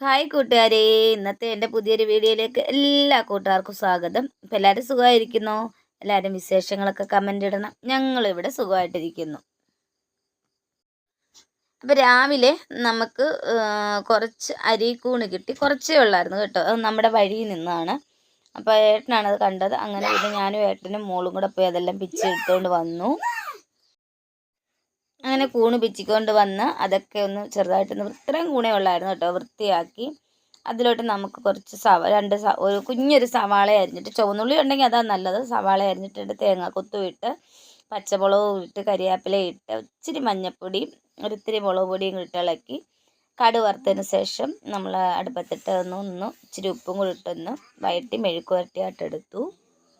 Hi കൂട്ടുകാരെ. ഇന്നത്തെ എന്റെ പുതിയൊരു വീഡിയോയിലേക്ക് എല്ലാ കൂട്ടുകാർക്കും സ്വാഗതം. ഇപ്പം എല്ലാവരും സുഖമായിരിക്കുന്നോ? എല്ലാവരും വിശേഷങ്ങളൊക്കെ കമന്റ് ഇടണം. ഞങ്ങളിവിടെ സുഖമായിട്ടിരിക്കുന്നു. അപ്പം രാവിലെ നമുക്ക് കുറച്ച് അരിക്കൂണ് കിട്ടി. കുറച്ചേ ഉള്ളായിരുന്നു കേട്ടോ. അത് നമ്മുടെ വഴിയിൽ നിന്നാണ്. അപ്പോൾ ഏട്ടനാണത് കണ്ടത്. അങ്ങനെ പിന്നെ ഞാനും ഏട്ടനും മോളും കൂടെ പോയി അതെല്ലാം പിച്ചെടുത്തുകൊണ്ട് വന്നു. അങ്ങനെ കൂണ് പിച്ചിക്കൊണ്ട് വന്ന് അതൊക്കെ ഒന്ന് ചെറുതായിട്ടൊന്ന് ഇത്രയും കൂണേ ഉള്ളായിരുന്നു കേട്ടോ വൃത്തിയാക്കി. അതിലോട്ട് നമുക്ക് കുറച്ച് സവ രണ്ട് സ ഒരു കുഞ്ഞൊരു സവാള അരിഞ്ഞിട്ട് ചുവന്നുള്ളി ഉണ്ടെങ്കിൽ അതാണ് നല്ലത്. സവാള അരിഞ്ഞിട്ടിട്ട് തേങ്ങ കൊത്തുവിട്ട് പച്ചമുളകും ഇട്ട് കരിയാപ്പില ഇട്ട് ഇച്ചിരി മഞ്ഞൾപ്പൊടി ഒരിത്തിരി മുളക് പൊടിയും ഇട്ടിളക്കി കട് വറുത്തതിന് ശേഷം നമ്മൾ അടുപ്പത്തിട്ട് ഒന്ന് ഒന്ന് ഇച്ചിരി ഉപ്പും കൂടി ഇട്ടൊന്ന് വയറ്റി മെഴുക്ക് വരട്ടിയായിട്ട് എടുത്തു.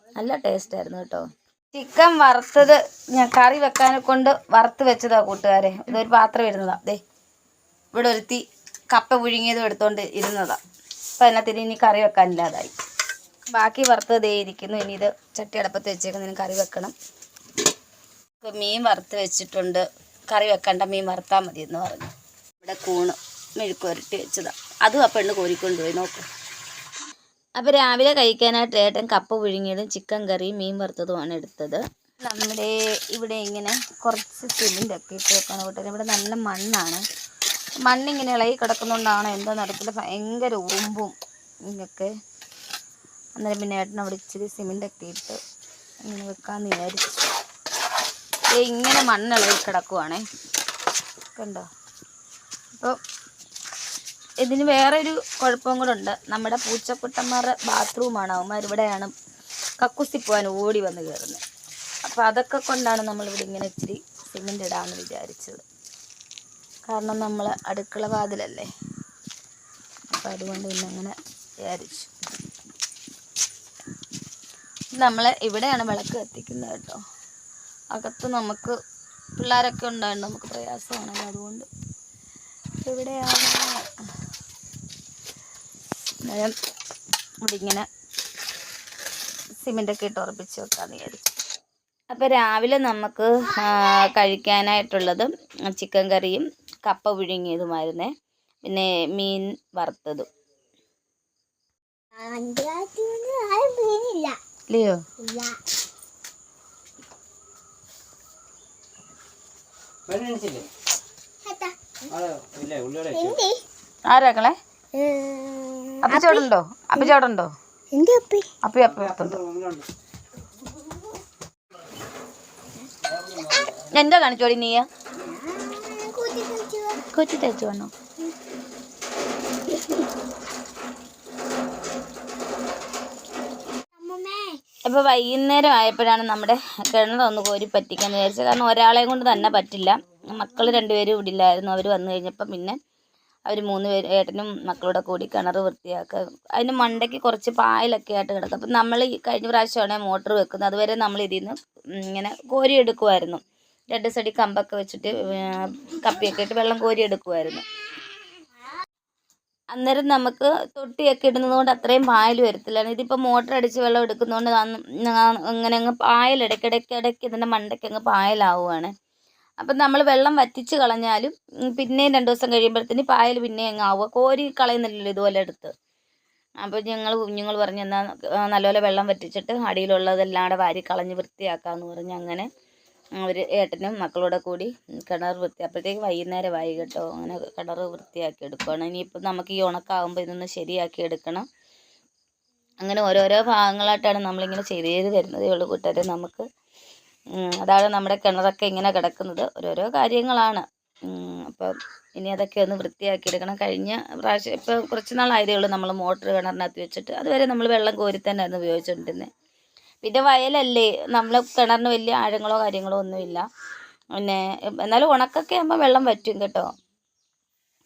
നല്ല ടേസ്റ്റായിരുന്നു കേട്ടോ. ചിക്കൻ വറുത്തത് ഞാൻ കറി വെക്കാനെ കൊണ്ട് വറുത്ത് വെച്ചതാ കൂട്ടുകാരെ. ഇതൊരു പാത്രം ഇരുന്നതാ. ദേ ഇവിടെ ഒരുത്തി കപ്പ പുഴുങ്ങിയതും എടുത്തോണ്ട് ഇരുന്നതാ. അപ്പം അതിനകത്തിന് ഇനി കറി വെക്കാനില്ലാതായി. ബാക്കി വറുത്തത് ദേ ഇരിക്കുന്നു. ഇനി ഇത് ചട്ടി അടപ്പത്ത് വെച്ചേക്കുന്നതിന് കറി വെക്കണം. ഇപ്പം മീൻ വറുത്ത് വെച്ചിട്ടുണ്ട്. കറി വെക്കണ്ട മീൻ വറുത്താൽ മതി എന്ന് പറഞ്ഞു. ഇവിടെ കൂണ് മെഴുക്ക് പുരട്ടി വെച്ചതാ. അതും ആ പെണ്ണ് കോരിക്കൊണ്ടുപോയി നോക്ക്. അപ്പോൾ രാവിലെ കഴിക്കാനായിട്ട് ഏട്ടൻ കപ്പ പുഴുങ്ങിയതും ചിക്കൻ കറിയും മീൻ വറുത്തതുമാണ് എടുത്തത്. നമ്മുടെ ഇവിടെ ഇങ്ങനെ കുറച്ച് സിമെന്റ് ഒക്കെ ഇട്ട് വെക്കണം കൂട്ടർ ഇവിടെ നല്ല മണ്ണാണ്. മണ്ണിങ്ങനെ ഇളകി കിടക്കുന്നതുകൊണ്ടാണ് എന്താ നടത്തില്ല ഭയങ്കര ഉറുമ്പും ഇതൊക്കെ അന്നേരം പിന്നെ ഏട്ടൻ അവിടെ ഇച്ചിരി സിമെന്റ് ഒക്കെ ഇട്ട് ഇങ്ങനെ വെക്കാമെന്ന് വിചാരിച്ചു. ഇങ്ങനെ മണ്ണിളകി കിടക്കുവാണേ. കണ്ടോ? അപ്പോൾ ഇതിന് വേറൊരു കുഴപ്പവും കൂടെ ഉണ്ട്. നമ്മുടെ പൂച്ചക്കുട്ടന്മാരുടെ ബാത്റൂമാണ്. അവന്മാർ ഇവിടെയാണ് കക്കുസി പോകാൻ ഓടി വന്ന് കയറുന്നത് അപ്പോൾ അതൊക്കെ കൊണ്ടാണ് നമ്മളിവിടെ ഇങ്ങനെ ഇച്ചിരി സിമെന്റ് ഇടാമെന്ന് വിചാരിച്ചത്. കാരണം നമ്മൾ അടുക്കള വാതിലല്ലേ? അപ്പം അതുകൊണ്ട് പിന്നെ അങ്ങനെ വിചാരിച്ചു. നമ്മൾ ഇവിടെയാണ് വിളക്ക് കത്തിക്കുന്നത് കേട്ടോ. അകത്ത് നമുക്ക് പിള്ളേരൊക്കെ ഉണ്ടായിരുന്നു. നമുക്ക് പ്രയാസമാണല്ലോ. അതുകൊണ്ട് ഇവിടെയാണ് അന്നേരം ഇവിടെ ഇങ്ങനെ സിമെന്റൊക്കെ ഇട്ട് ഉറപ്പിച്ച് വെക്കാമെന്ന് വിചാരിച്ചു. അപ്പോൾ രാവിലെ നമുക്ക് കഴിക്കാനായിട്ടുള്ളത് ചിക്കൻ കറിയും കപ്പ പുഴുങ്ങിയതുമായിരുന്നേ. പിന്നെ മീൻ വറുത്തതും. ഇല്ലയോ? ആരാക്കളെ അപ്പിച്ചോടുണ്ടോ അപ്പിച്ചോടുണ്ടോ അപ്പി? അപ്പി അപ്പി അപ്പുണ്ട് എന്താ കാണിച്ചോടി നീയ? കൊച്ചി തേച്ചു വന്നോ. അപ്പോൾ വൈകുന്നേരം ആയപ്പോഴാണ് നമ്മുടെ കിണറൊന്ന് കോരി പറ്റിക്കാന്ന് വിചാരിച്ചത്. കാരണം ഒരാളെ കൊണ്ട് തന്നെ പറ്റില്ല. മക്കൾ രണ്ടുപേരും ഇവിടെ ഇല്ലായിരുന്നു. അവർ വന്നു കഴിഞ്ഞപ്പം പിന്നെ അവർ മൂന്ന് പേര് ഏട്ടനും മക്കളുടെ കൂടി കിണർ വൃത്തിയാക്കുക അതിന് മണ്ടയ്ക്ക് കുറച്ച് പായലൊക്കെ ആയിട്ട് കിടക്കും. അപ്പം നമ്മൾ കഴിഞ്ഞ പ്രാവശ്യമാണ് മോട്ടർ വെക്കുന്നത്. അതുവരെ നമ്മൾ ഇതിൽ നിന്ന് ഇങ്ങനെ കോരി എടുക്കുമായിരുന്നു രണ്ട് സൈഡിൽ കമ്പൊക്കെ വെച്ചിട്ട് കപ്പിയൊക്കെ ഇട്ട് വെള്ളം കോരി എടുക്കുമായിരുന്നു അന്നേരം നമുക്ക് തൊട്ടിയൊക്കെ ഇടുന്നത് കൊണ്ട് അത്രയും പായൽ വരത്തില്ല. ഇതിപ്പോൾ മോട്ടർ അടിച്ച് വെള്ളം എടുക്കുന്നതുകൊണ്ട് അങ്ങനെ അങ്ങ് പായൽ ഇടയ്ക്കിടയ്ക്ക് ഇടയ്ക്ക് ഇതിന്റെ മണ്ടയ്ക്ക് അങ്ങ് പായലാവുകയാണ് അപ്പം നമ്മൾ വെള്ളം വറ്റിച്ച് കളഞ്ഞാലും പിന്നെ പിന്നെയും രണ്ട് ദിവസം കഴിയുമ്പോഴത്തേന് പായൽ പിന്നെ അങ്ങ് ആവുക കോരി കളയുന്നില്ലല്ലോ ഇതുപോലെ എടുത്ത്. അപ്പോൾ ഞങ്ങൾ കുഞ്ഞുങ്ങൾ പറഞ്ഞു എന്നാൽ നല്ലപോലെ വെള്ളം വറ്റിച്ചിട്ട് അടിയിലുള്ളതെല്ലാം കൂടെ വാരി കളഞ്ഞ് വൃത്തിയാക്കാമെന്ന് പറഞ്ഞ് അങ്ങനെ അവർ ഏട്ടനും മക്കളോടെ കൂടി കിണർ വൃത്തി അപ്പോഴത്തേക്ക് വൈകുന്നേരമായി കേട്ടോ. അങ്ങനെ കിണർ വൃത്തിയാക്കി എടുക്കുകയാണ് ഇനിയിപ്പോൾ നമുക്ക് ഈ ഉണക്കാവുമ്പോൾ ഇതൊന്ന് ശരിയാക്കി എടുക്കണം. അങ്ങനെ ഓരോരോ ഭാഗങ്ങളായിട്ടാണ് നമ്മളിങ്ങനെ ചെയ്ത് വരുന്നതേ ഉള്ളൂ കൂട്ടുകാരെ. നമുക്ക് അതാണ് നമ്മുടെ കിണറൊക്കെ ഇങ്ങനെ കിടക്കുന്നത്. ഓരോരോ കാര്യങ്ങളാണ്. അപ്പം ഇനി അതൊക്കെ ഒന്ന് വൃത്തിയാക്കി എടുക്കണം കഴിഞ്ഞ പ്രാവശ്യം ഇപ്പോൾ കുറച്ച് നാളായതേ ഉള്ളൂ നമ്മൾ മോട്ടർ കിണറിനകത്ത് വെച്ചിട്ട്. അതുവരെ നമ്മൾ വെള്ളം കോരി തന്നെയായിരുന്നു ഉപയോഗിച്ചുകൊണ്ടിരുന്നത് പിന്നെ വയലല്ലേ? നമ്മൾ കിണറിന് വലിയ ആഴങ്ങളോ കാര്യങ്ങളോ ഒന്നുമില്ല. പിന്നെ എന്നാലും ഉണക്കൊക്കെ ആകുമ്പോൾ വെള്ളം വറ്റും കേട്ടോ.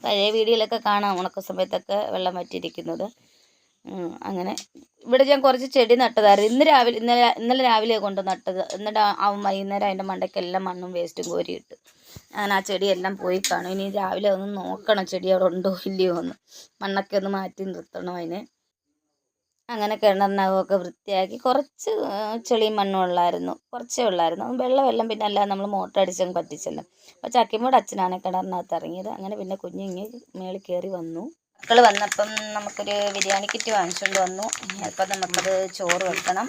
പഴയ വീഡിയോയിലൊക്കെ കാണാം ഉണക്ക സമയത്തൊക്കെ വെള്ളം വറ്റിയിരിക്കുന്നത്. അങ്ങനെ. ഇവിടെ ഞാൻ കുറച്ച് ചെടി നട്ടതായിരുന്നു. ഇന്ന് രാവിലെ ഇന്നലെ ഇന്നലെ രാവിലെ കൊണ്ട് നട്ടത്. എന്നിട്ട് ആ വൈകുന്നേരം അതിന്റെ മണ്ടയ്ക്കെല്ലാം മണ്ണും വേസ്റ്റും കോരിയിട്ട് ഞാൻ ആ ചെടിയെല്ലാം പോയി കാണും. ഇനി രാവിലെ ഒന്ന് നോക്കണം ചെടി അവിടെ ഉണ്ടോ ഇല്ലയോ എന്ന്. മണ്ണൊക്കെ ഒന്ന് മാറ്റി നിർത്തണം അതിനെ. അങ്ങനെ കിണറിനകമൊക്കെ വൃത്തിയാക്കി കുറച്ച് ചെളിയും മണ്ണും ഉള്ളായിരുന്നു. കുറച്ചേ ഉള്ളായിരുന്നു. വെള്ളമെല്ലാം പിന്നെ അല്ലാതെ നമ്മൾ മോട്ടർ അടിച്ചങ്ങ് പറ്റിച്ചല്ലോ. അപ്പോൾ ചക്കിമോട് അച്ഛനാണ് കിണറിനകത്ത് ഇറങ്ങിയത്. അങ്ങനെ പിന്നെ കുഞ്ഞിങ്ങി മേളിൽ കയറി വന്നു. മക്കൾ വന്നപ്പം നമുക്കൊരു ബിരിയാണി കിറ്റ് വാങ്ങിച്ചുകൊണ്ട് വന്നു. അപ്പം നമുക്കത് ചോറ് വെക്കണം.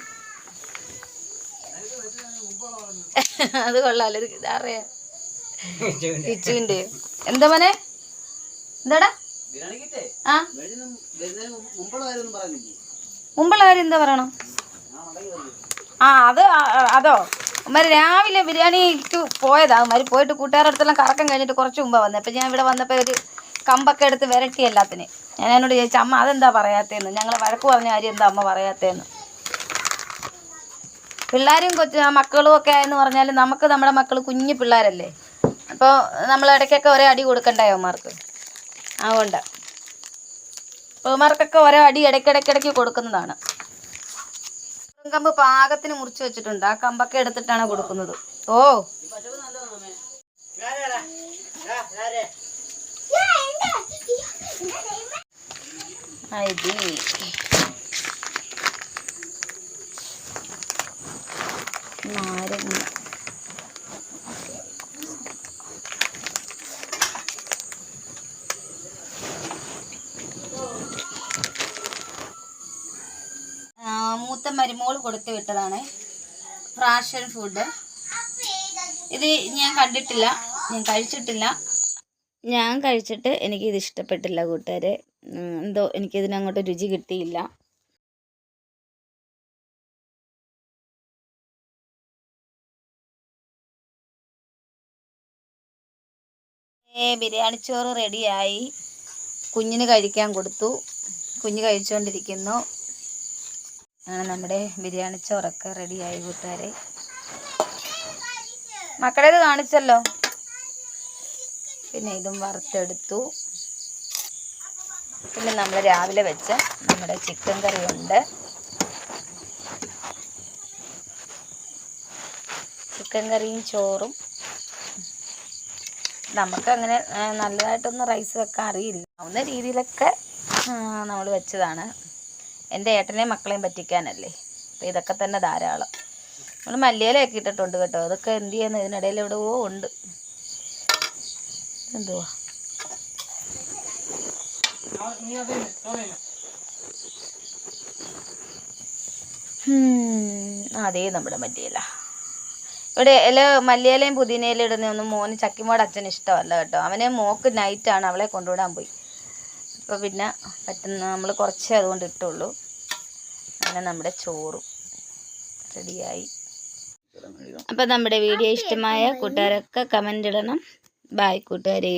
അത് കൊള്ളാലോ ഇതാറിയ കിച്ചുവിന്റെ എന്താ മോനെ? എന്താടാ? ആ? മുമ്പുള്ള കാര്യം എന്താ പറയണം? ആ അത് അതോ? അമ്മര് രാവിലെ ബിരിയാണിക്ക് പോയതാ. അമ്മര് പോയിട്ട് കൂട്ടുകാരുടെ അടുത്തെല്ലാം കറക്കം കഴിഞ്ഞിട്ട് കുറച്ച് മുമ്പാണ് വന്നത് അപ്പം ഞാൻ ഇവിടെ വന്നപ്പോൾ ഒരു കമ്പൊക്കെ എടുത്ത് വിരട്ടി എല്ലാത്തിനെ. ഞാൻ എന്നോട് ചോദിച്ചു അമ്മ അതെന്താ പറയാത്തേന്ന്? ഞങ്ങൾ വഴക്ക് പറഞ്ഞ കാര്യം എന്താ അമ്മ പറയാത്തേന്ന്. പിള്ളേരും കൊച്ചു മക്കളും ഒക്കെ എന്ന് പറഞ്ഞാൽ നമുക്ക് നമ്മുടെ മക്കൾ കുഞ്ഞു പിള്ളേരല്ലേ? അപ്പോൾ നമ്മൾ ഇടയ്ക്കൊക്കെ ഒരേ അടി കൊടുക്കണ്ടേ അവന്മാർക്ക് അതുകൊണ്ട്. അവന്മാർക്കൊക്കെ ഓരോ അടി ഇടയ്ക്കിടയ്ക്കിടയ്ക്ക് കൊടുക്കുന്നതാണ്. കമ്പ് പാകത്തിന് മുറിച്ച് വെച്ചിട്ടുണ്ട്. ആ കമ്പൊക്കെ എടുത്തിട്ടാണ് കൊടുക്കുന്നത്. ഓ. നാരങ്ങ. ആ, മൂത്ത മരുമോൾ കൊടുത്തു വിട്ടതാണ്. ഫ്രാഷൻ ഫുഡ് ഇത് ഞാൻ കണ്ടിട്ടില്ല. ഞാൻ കഴിച്ചിട്ടില്ല. ഞാൻ കഴിച്ചിട്ട് എനിക്കിത് ഇഷ്ടപ്പെട്ടില്ല കൂട്ടുകാരെ. എന്തോ എനിക്കിതിനങ്ങോട്ട് രുചി കിട്ടിയില്ല. ബിരിയാണി ചോറ് റെഡിയായി. കുഞ്ഞിന് കഴിക്കാൻ കൊടുത്തു. കുഞ്ഞ് കഴിച്ചുകൊണ്ടിരിക്കുന്നു അങ്ങനെ നമ്മുടെ ബിരിയാണി ചോറൊക്കെ റെഡിയായി കൂട്ടുകാരെ. മക്കളേത് കാണിച്ചല്ലോ? പിന്നെ ഇതും വറുത്തെടുത്തു. പിന്നെ നമ്മൾ രാവിലെ വെച്ച നമ്മുടെ ചിക്കൻ കറി ഉണ്ട് ചിക്കൻ കറിയും ചോറും. നമുക്കങ്ങനെ നല്ലതായിട്ടൊന്നും റൈസ് വെക്കാൻ അറിയില്ല. ആവുന്ന രീതിയിലൊക്കെ നമ്മൾ വെച്ചതാണ്. എന്റെ ഏട്ടനെയും മക്കളെയും പറ്റിക്കാനല്ലേ. അപ്പോൾ ഇതൊക്കെ തന്നെ ധാരാളം. നമ്മൾ മല്ലിയിലൊക്കെ ഇട്ടിട്ടുണ്ട് കേട്ടോ. അതൊക്കെ എന്ത് ചെയ്യുന്നു? ഇതിനിടയിൽ എവിടെയോ ഉണ്ട്. എന്തുവാ? അതേ നമ്മുടെ മല്ലിയില. ഇവിടെ ഇല മല്ലിയിലയും പുതിനയിലും ഇടുന്നൊന്നും മോന് ചക്കിമോട് അച്ഛൻ ഇഷ്ടമല്ല കേട്ടോ. അവനെ മോക്ക് നൈറ്റാണ് അവളെ കൊണ്ടുവിടാൻ പോയി. അപ്പോൾ പിന്നെ പറ്റുന്ന നമ്മൾ കുറച്ചേ അതുകൊണ്ട് ഇട്ടുള്ളൂ. അങ്ങനെ നമ്മുടെ ചോറും റെഡിയായി. അപ്പോൾ നമ്മുടെ വീഡിയോ ഇഷ്ടമായ കൂട്ടുകാരൊക്കെ കമന്റ് ഇടണം. ബായ് കൂട്ടുകാരേ.